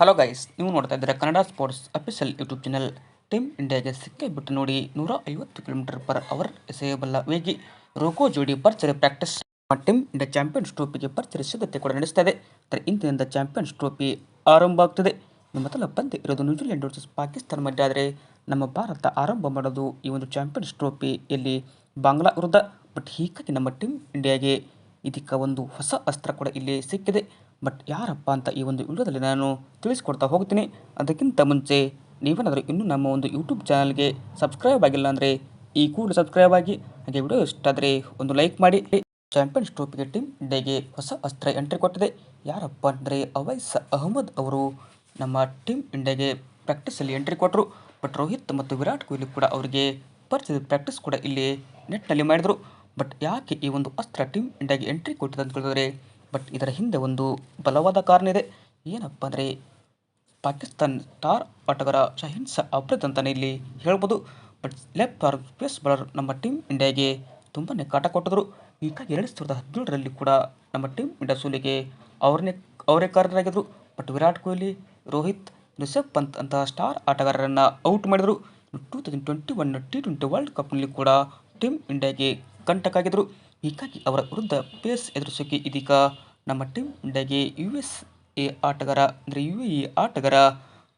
Hello guys ನೀವು ನೋಡ್ತಾ ಇದ್ದೀರಾ Kannada sports official YouTube channel team ಇಂಡಿಯಾಗೆ ಸಿಕ್ಕೇ ಬಿಟ್ಟು ನೋಡಿ ನೂರ ಐವತ್ತು ಕಿಲೋಮೀಟರ್ ಪರ್ ಅವರ್ ಎಸೆಯಬಲ್ಲ ವೇಗಿ ರೋಕೋ ಜೋಡಿ ಭರ್ಜರಿ ಪ್ರಾಕ್ಟೀಸ್ ಟೀಮ್ ಇಂಡಿಯಾ ಚಾಂಪಿಯನ್ಸ್ ಟ್ರೋಫಿಗೆ ಭರ್ಜರಿ ಸಿದ್ಧತೆ ಕೂಡ ನಡೆಸ್ತಾ ಇದೆ. ಅದರ ಇಂದಿನಿಂದ ಚಾಂಪಿಯನ್ಸ್ ಟ್ರೋಫಿ ಆರಂಭ ಆಗ್ತದೆ. ಮೊದಲ ಪಂದ್ಯ ಇರೋದು ನ್ಯೂಜಿಲೆಂಡ್ ವರ್ಸಸ್ ಪಾಕಿಸ್ತಾನ ಮಧ್ಯೆ ಆದರೆ ನಮ್ಮ ಭಾರತ ಆರಂಭ ಮಾಡೋದು ಈ ಒಂದು ಚಾಂಪಿಯನ್ಸ್ ಟ್ರೋಫಿಯಲ್ಲಿ ಬಾಂಗ್ಲಾ ವಿರುದ್ಧ. ಬಟ್ ಹೀಗಾಗಿ ನಮ್ಮ ಟೀಮ್ ಇಂಡಿಯಾಗೆ ಇದಕ್ಕೆ ಒಂದು ಹೊಸ ಅಸ್ತ್ರ ಕೂಡ ಇಲ್ಲಿ ಸಿಕ್ಕಿದೆ. ಬಟ್ ಯಾರಪ್ಪ ಅಂತ ಈ ಒಂದು ವಿಡಿಯೋದಲ್ಲಿ ನಾನು ತಿಳಿಸ್ಕೊಡ್ತಾ ಹೋಗ್ತೀನಿ. ಅದಕ್ಕಿಂತ ಮುಂಚೆ ನೀವೇನಾದರೂ ಇನ್ನೂ ನಮ್ಮ ಒಂದು ಯೂಟ್ಯೂಬ್ ಚಾನಲ್ಗೆ ಸಬ್ಸ್ಕ್ರೈಬ್ ಆಗಿಲ್ಲ ಅಂದರೆ ಈ ಕೂಡ ಸಬ್ಸ್ಕ್ರೈಬ್ ಆಗಿ, ಹಾಗೆ ವಿಡಿಯೋ ಇಷ್ಟ ಆದರೆ ಒಂದು ಲೈಕ್ ಮಾಡಿ. ಚಾಂಪಿಯನ್ಸ್ ಟ್ರೋಫಿಗೆ ಟೀಮ್ ಡೇಗೆ ಹೊಸ ಅಸ್ತ್ರ ಎಂಟ್ರಿ ಕೊಟ್ಟಿದೆ. ಯಾರಪ್ಪ ಅಂದರೆ ಅವೈಸ್ ಅಹಮದ್ ಅವರು ನಮ್ಮ ಟೀಮ್ ಇಂಡಿಯಾಗೆ ಪ್ರಾಕ್ಟೀಸಲ್ಲಿ ಎಂಟ್ರಿ ಕೊಟ್ಟರು ಬಟ್ ರೋಹಿತ್ ಮತ್ತು ವಿರಾಟ್ ಕೊಹ್ಲಿ ಕೂಡ ಅವರಿಗೆ ಪರಿಚಯದ ಪ್ರಾಕ್ಟೀಸ್ ಕೂಡ ಇಲ್ಲಿ ನೆಟ್ನಲ್ಲಿ ಮಾಡಿದರು. ಬಟ್ ಯಾಕೆ ಈ ಒಂದು ಅಸ್ತ್ರ ಟೀಮ್ ಇಂಡಿಯಾಗೆ ಎಂಟ್ರಿ ಕೊಟ್ಟಿದೆ ಅಂತ ಹೇಳಿದ್ರೆ ಬಟ್ ಇದರ ಹಿಂದೆ ಒಂದು ಬಲವಾದ ಕಾರಣ ಇದೆ ಏನಪ್ಪ ಅಂದರೆ ಪಾಕಿಸ್ತಾನ್ ಸ್ಟಾರ್ ಆಟಗಾರ ಶಹೀನ್ ಸ ಅಫ್ರಿದ್ ಅಂತಲೇ ಇಲ್ಲಿ ಹೇಳ್ಬೋದು. But left arm pace bowler ನಮ್ಮ ಟೀಮ್ ಇಂಡಿಯಾಗೆ ತುಂಬಾ ಕಾಟ ಕೊಟ್ಟಿದ್ರು. ಹೀಗಾಗಿ ಎರಡು ಸಾವಿರದ ಹದಿನೇಳರಲ್ಲಿ ಕೂಡ ನಮ್ಮ ಟೀಮ್ ಇಂಡಿಯಾ ಸೋಲಿಗೆ ಅವ್ರನ್ನೇ, ಅವರೇ ಕಾರಣರಾಗಿದ್ದರು ಬಟ್ ವಿರಾಟ್ ಕೊಹ್ಲಿ, ರೋಹಿತ್, ರಿಷಬ್ ಪಂತ್ ಅಂತಹ ಸ್ಟಾರ್ ಆಟಗಾರರನ್ನು ಔಟ್ ಮಾಡಿದರು. Two thousand twenty one T twenty world ಕಪ್ನಲ್ಲಿ ಕೂಡ ಟೀಮ್ ಇಂಡಿಯಾಗೆ ಕಂಟಕಾಗಿದ್ದರು ಹೀಗಾಗಿ ಅವರ ವಿರುದ್ಧ ಪೇಸ್ ಎದುರಿಸೋಕೆ ಇದೀಗ. ನಮ್ಮ ಟೀಮ್ ಇಂಡಿಯಾಗೆ ಯು ಎಸ್ ಎ ಆಟಗಾರ, ಅಂದರೆ ಯು ಎ ಆಟಗಾರ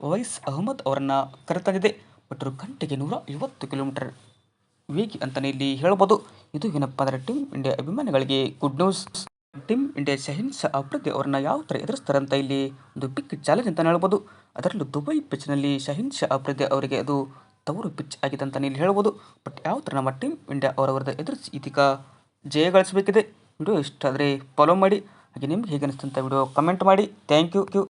ವೈಸ್ ಅಹಮದ್ ಅವರನ್ನು ಕರೆತಂದಿದೆ. ಬಟ್ ಅವರು ಗಂಟೆಗೆ ನೂರ ಐವತ್ತು ಕಿಲೋಮೀಟರ್ ವೇಗಿ ಅಂತಲೇ ಇಲ್ಲಿ ಹೇಳ್ಬೋದು ಇದು ಏನಪ್ಪ ಅಂದರೆ ಟೀಮ್ ಇಂಡಿಯಾ ಅಭಿಮಾನಿಗಳಿಗೆ good news team India Shaheen Shah ಅವರನ್ನು ಅವರನ್ನ ಯಾವ ಥರ ಎದುರಿಸ್ತಾರೆ ಅಂತ ಇಲ್ಲಿ ಒಂದು ಬಿಗ್ ಚಾಲೆಂಜ್ ಅಂತ ಹೇಳ್ಬೋದು ಅದರಲ್ಲೂ ದುಬೈ ಪಿಚ್ನಲ್ಲಿ ಶಹೀನ್ ಅಫ್ರಿದಿ ಅವರಿಗೆ ಅದು ತವರು ಪಿಚ್ ಆಗಿದೆ ಅಂತಲೇ ಇಲ್ಲಿ ಹೇಳ್ಬೋದು ಬಟ್ ಯಾವ ಥರ ನಮ್ಮ ಟೀಮ್ ಇಂಡಿಯಾ ಅವರ ವಿರುದ್ಧ ಎದುರಿಸಿ ಇದೀಗ? ಜಯ ಗಳಿಸಬೇಕಿದೆ. ವಿಡಿಯೋ ಇಷ್ಟ ಆದರೆ ಫಾಲೋ ಮಾಡಿ. ಹಾಗೆ ನಿಮ್ಗೆ ಹೇಗೆ ಅನಿಸ್ತಂತ ವಿಡಿಯೋ ಕಮೆಂಟ್ ಮಾಡಿ. Thank you